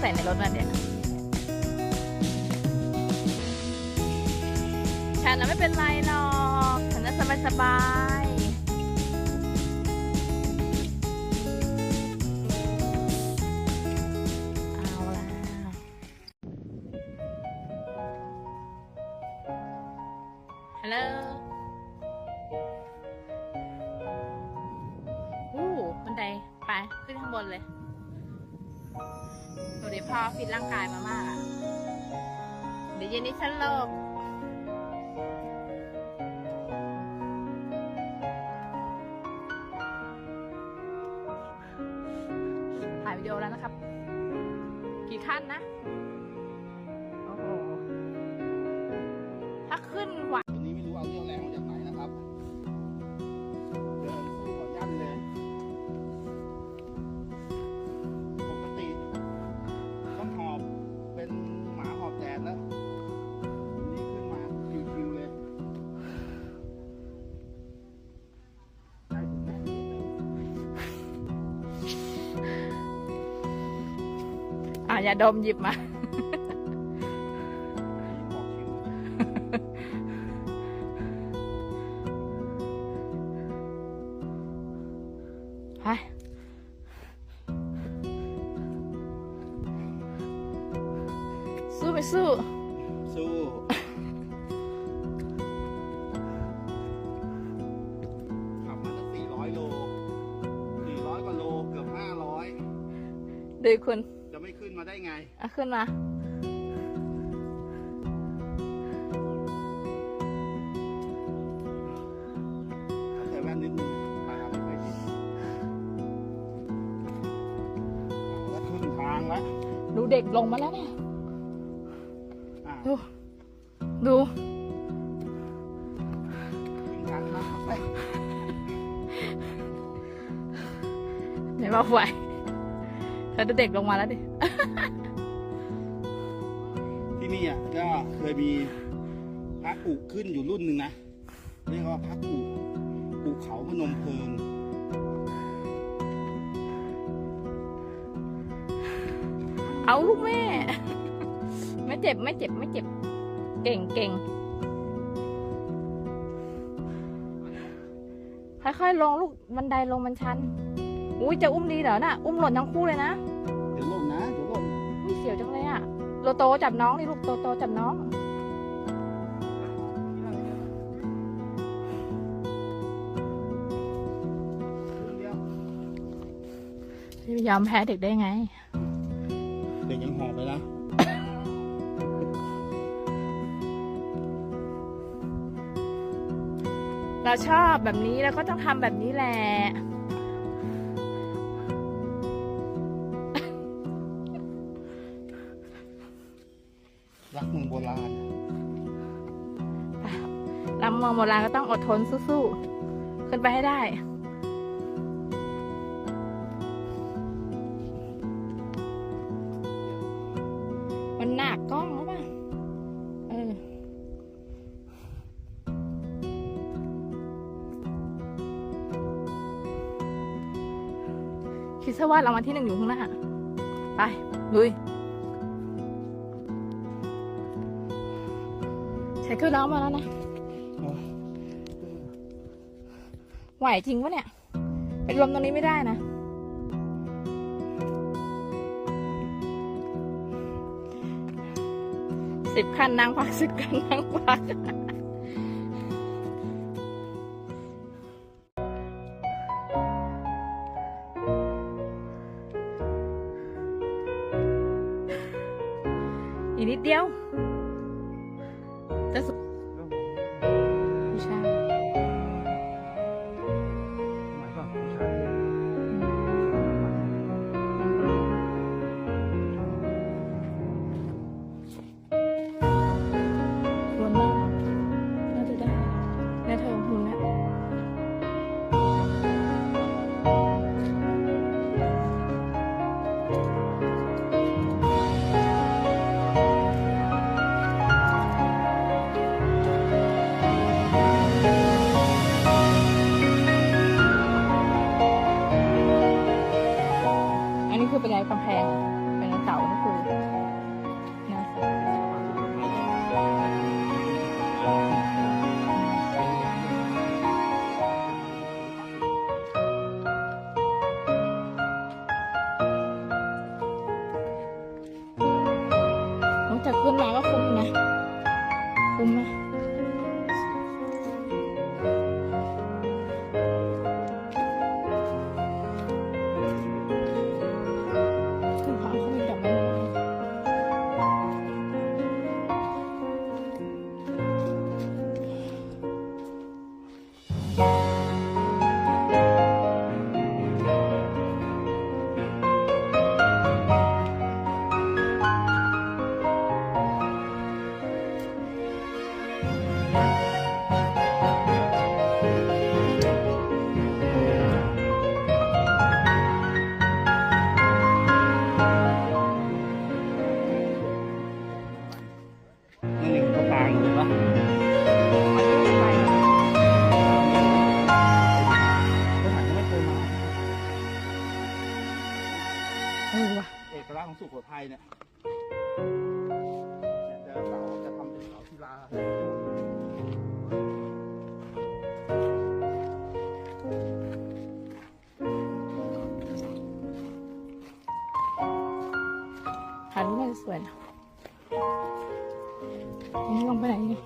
ใส่ในรถนั่นเนี่ยฉันนะไม่เป็นไรหรอกฉันน่ะสบายสบายเอาละฮัลโหลอู้บันไดไปขึ้นข้างบนเลย ดูดิพ่อฟิตร่างกายมามากอะเดี๋ยวเย็นนี้ฉันเลกถ่ายวิดีโอแล้วนะครับ กี่ขั้นนะ อย่าดมหยิบมาบอกชิวนะไป สู้ไปสู้ สู้ขับมาตั้งสี่ร้อยโลสี่ร้อยกว่าโล เกือบห้าร้อยดูคุณ ม่ขึ้นมาได้ไงอะขึ้นมา ใส่แว่นนิดนึงตาไม่ค่อยดีเอาละครึ่งทางแล้วดูเด็กลงมาแล้วเนี่ยอะดู ดู ครึ่งทางแล้วไปไหน บอกไหวเธอดูเด็กลงมาแล้วดิ ที่นี่อะก็เคยมีพระอุขึ้นอยู่รุ่นหนึ่งนะเรียกว่าพระอุอุเขาพนมเพลิงเอาลูกแม่ ไม่เจ็บไม่เจ็บไม่เจ็บ เก่งเก่งค่อยๆลงลูกบันไดลงมันชัน อุ้ยจะอุ้มดีเหรอน่ะ อุ้มหล่นทั้งคู่เลยนะ เดี๋ยวหล่นนะเดี๋ยวหล่นอุ้ยเสียวจังเลยอะโตโตจับน้องนี่ลูกโตโตจับน้องเดียวพี่ยอมแพ้เด็กได้ไง เด็กยังหอบไปนะเราชอบแบบนี้แล้วก็ต้องทำแบบนี้แหละ รักเมืองโบราณลำเมืองโบราณก็ต้องอดทนสู้ๆ ขึ้นไปให้ได้ มันหนักกล้องหรือเปล่าเออคิดซะว่าเรามาที่หนึ่งอยู่ข้างหน้า ไปลุย ใช้ขึ้นน้องมาแล้วนะ ไหวจริงปะเนี่ย เป็นลมตรงนี้ไม่ได้นะ สิบคันนางพักสิบคันนางพัก it. วไทยเนี่ยจะเสาจะทำเป็นเสาศิลาหันมาสวยนะนี่ลงไปไหนเนี่ย